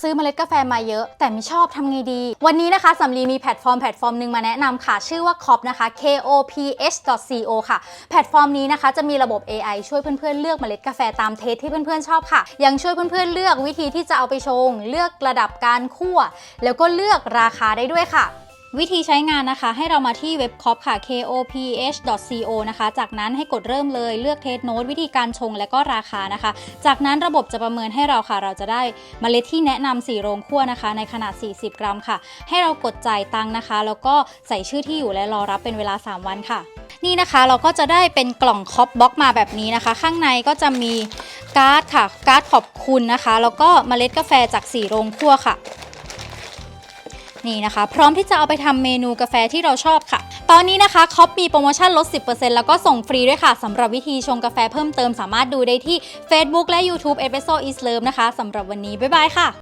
ซื้อเมล็ดกาแฟมาเยอะ แต่ไม่ชอบทำไงดี วันนี้นะคะสำลีมีแพลตฟอร์มแพลตฟอร์มหนึ่งมาแนะนำค่ะ ชื่อว่า COP นะคะ koph.co ค่ะ แพลตฟอร์มนี้นะคะจะมีระบบ AI ช่วยเพื่อนๆเลือกเมล็ดกาแฟตามเทสที่เพื่อนๆชอบค่ะ ยังช่วยเพื่อนๆเลือกวิธีที่จะเอาไปชง เลือกระดับการคั่ว แล้วก็เลือกราคาได้ด้วยค่ะ วิธีใช้งานนะคะ ให้เรามาที่เว็บคอปค่ะ koph.co นะคะ จากนั้นให้กดเริ่มเลยเลือกเทสโน e วิธีการชงและก็ราคานะคะ จากนั้นระบบจะประเมินให้เราค่ะ เราจะได้เมล็ดที่แนะนำ4โรงคั่วนะคะ ในขนาด 40 กรัมค่ะ ให้เรากดจ่ายตังค์นะคะ แล้วก็ใส่ชื่อที่อยู่และรอรับเป็นเวลา 3 วันค่ะ นี่นะคะเราก็จะได้เป็นกล่องคอปบ็อกมาแบบนี้นะคะ ข้างในก็จะมีการ์ดค่ะ การ์ดขอบคุณนะคะ แล้วก็เมล็ดกาแฟจาก4โรงคั่วค่ะ นี่นะคะ พร้อมที่จะเอาไปทำเมนูกาแฟที่เราชอบค่ะ ตอนนี้นะคะคอปมีโปรโมชั่นลด 10%แล้วก็ส่งฟรีด้วยค่ะสำหรับวิธีชงกาแฟเพิ่มเติมสามารถดูได้ที่ Facebook และ YouTube Espresso is Love นะคะสำหรับวันนี้ บ๊ายบายค่ะ